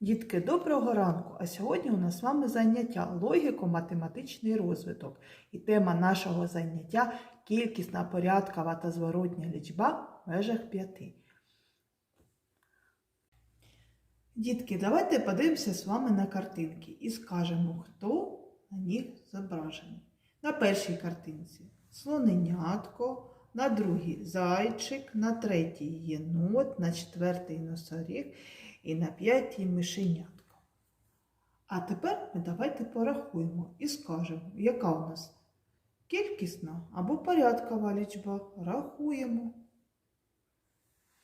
Дітки, доброго ранку! А сьогодні у нас з вами заняття логіко-математичний розвиток. І тема нашого заняття кількісна порядкова та зворотня лічба в межах п'яти. Дітки, давайте подивимося з вами на картинки і скажемо, хто на них зображений. На першій картинці слоненятко, на другій зайчик, на третій єнот, на четвертій носоріг і на п'ятій мишенятка. А тепер ми давайте порахуємо і скажемо, яка у нас кількісна або порядкова лічба. Рахуємо.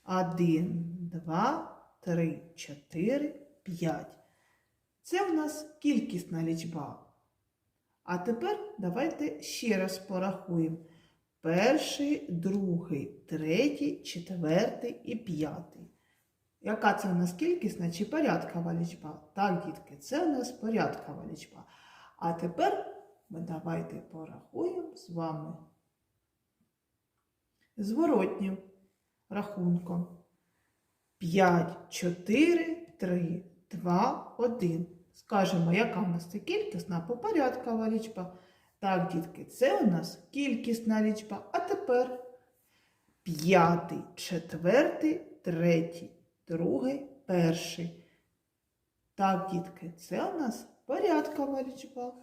Один, два, три, чотири, п'ять. Це в нас кількісна лічба. А тепер давайте ще раз порахуємо. Перший, другий, третій, четвертий і п'ятий. Яка це у нас кількісна чи порядкова лічба? Так, дітки, це у нас порядкова лічба. А тепер ми давайте порахуємо з вами зворотнім рахунком. 5, 4, 3, 2, 1. Скажемо, яка у нас це кількісна або порядкова лічба. Так, дітки, це у нас кількісна лічба. А тепер п'ятий, четвертий, третій, другий, перший. Так, дітки, це у нас порядкова лічба.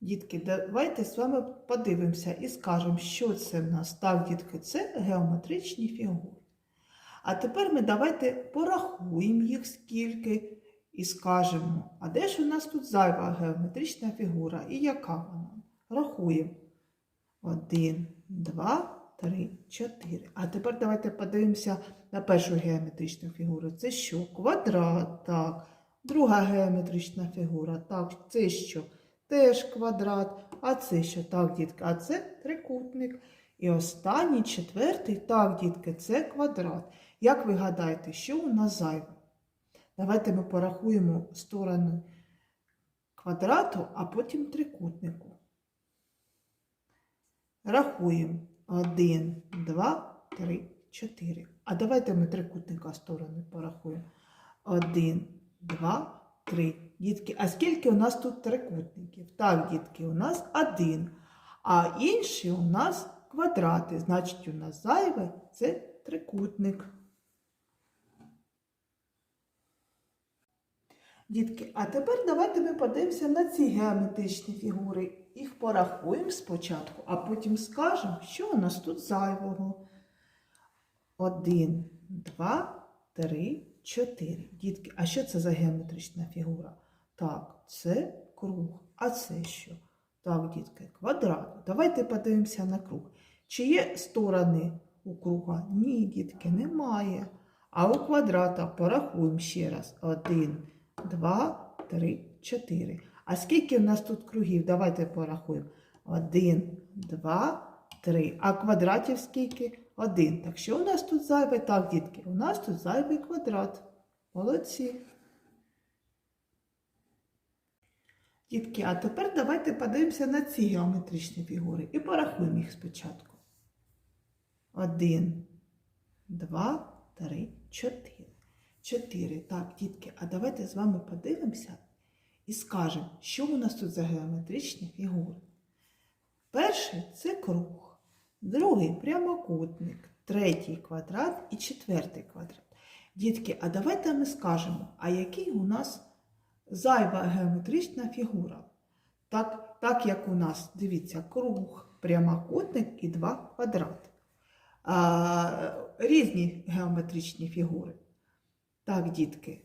Дітки, давайте з вами подивимося і скажемо, що це в нас. Так, дітки, це геометричні фігури. А тепер ми давайте порахуємо їх скільки і скажемо, а де ж у нас тут зайва геометрична фігура і яка вона? Рахуємо. Один, два, три, чотири. А тепер давайте подивимося на першу геометричну фігуру. Це що? Квадрат, так. Друга геометрична фігура. Так, це що? Теж квадрат. А це що? Так, дітки, а це трикутник. І останній, четвертий, так, дітки, це квадрат. Як ви гадаєте, що у нас зайве? Давайте ми порахуємо сторони квадрату, а потім трикутнику. Рахуємо 1, 2, 3, 4. А давайте ми трикутника сторони порахуємо. 1, 2, 3. Дітки, а скільки у нас тут трикутників? Так, дітки, у нас один. А інші у нас квадрати. Значить, у нас зайве це трикутник. Дітки, а тепер давайте ми подивимося на ці геометричні фігури. Їх порахуємо спочатку, а потім скажемо, що у нас тут зайвого. Один, два, три, чотири. Дітки, а що це за геометрична фігура? Так, це круг. А це що? Так, дітки, квадрат. Давайте подивимося на круг. Чи є сторони у круга? Ні, дітки, немає. А у квадрата порахуємо ще раз. Один. Два, три, чотири. А скільки в нас тут кругів? Давайте порахуємо. Один, два, три. А квадратів скільки? Один. Так що у нас тут зайвий? Так, дітки, у нас тут зайвий квадрат. Молодці. Дітки, а тепер давайте подивимося на ці геометричні фігури і порахуємо їх спочатку. Один, два, три, чотири. 4. Так, дітки, а давайте з вами подивимося і скажемо, що у нас тут за геометричні фігури. Перший це круг, другий прямокутник, третій квадрат і четвертий квадрат. Дітки, а давайте ми скажемо, а який у нас зайва геометрична фігура? Так, так як у нас, дивіться, круг, прямокутник і два квадрати. А, Різні геометричні фігури. Так, дітки.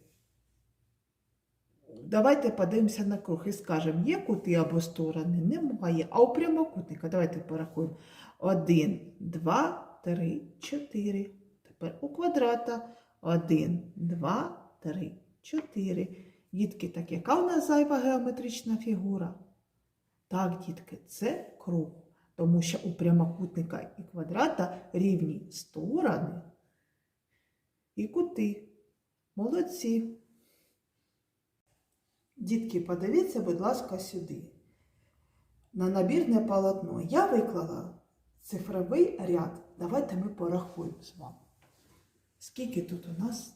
Давайте подивимося на круг і скажемо, є кути або сторони? Немає. А у прямокутника давайте порахуємо. Один, два, три, чотири. Тепер у квадрата. Один, два, три, чотири. Дітки, так яка у нас зайва геометрична фігура? Так, дітки, це круг. Тому що у прямокутника і квадрата рівні сторони і кути. Молодці. Дітки, подивіться, будь ласка, сюди. на набірне полотно я виклала цифровий ряд. Давайте ми порахуємо з вами. Скільки тут у нас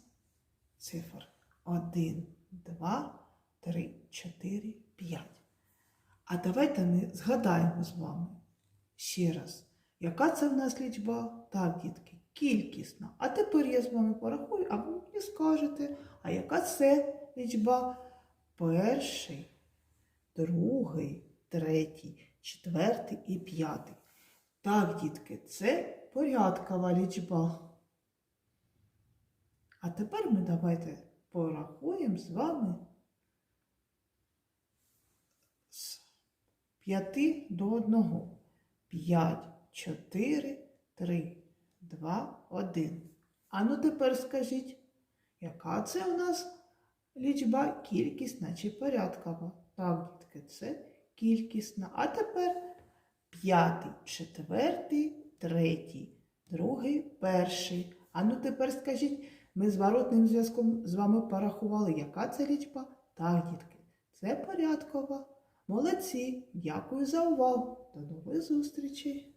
цифр? Один, два, три, чотири, п'ять. А давайте ми згадаємо з вами ще раз, яка це в нас лічба? Так, дітки, кількісна. А тепер я з вами порахую, а ви мені скажете, а яка це лічба? Перший, другий, третій, четвертий і п'ятий. Так, дітки, це порядкова лічба. А тепер ми давайте порахуємо з вами з 5 до 1. 5, 4, 3, 2, 1. А ну тепер скажіть, яка це у нас лічба кількісна чи порядкова? Так, дітки, це кількісна. А тепер п'ятий, четвертий, третій, другий, перший. А ну тепер скажіть, ми зворотним зв'язком з вами порахували, яка це лічба? Так, дітки, це порядкова. Молодці, дякую за увагу. До нових зустрічей!